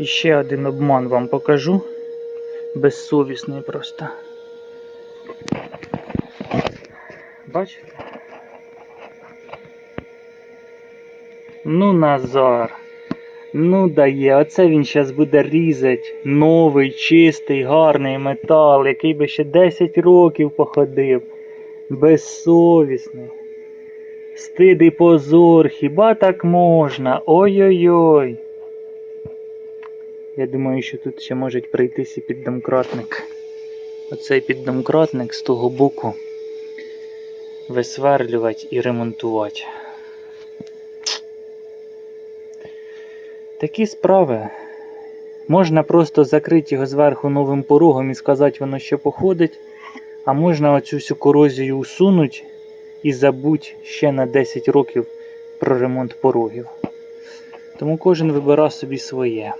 І ще один обман вам покажу. Безсовісний просто. Бачите? Ну, Назар. Ну дає, оце він зараз буде різати новий, чистий, гарний метал, який би ще 10 років походив. Безсовісний. Стид позор, хіба так можна? Ой-ой-ой. Я думаю, що тут ще може прийтись і піддомкратник. Оцей піддомкратник з того боку висверлювати і ремонтувати. Такі справи. Можна просто закрити його зверху новим порогом і сказати, воно ще походить. А можна оцю всю корозію усунути і забудь ще на 10 років про ремонт порогів. Тому кожен вибира собі своє.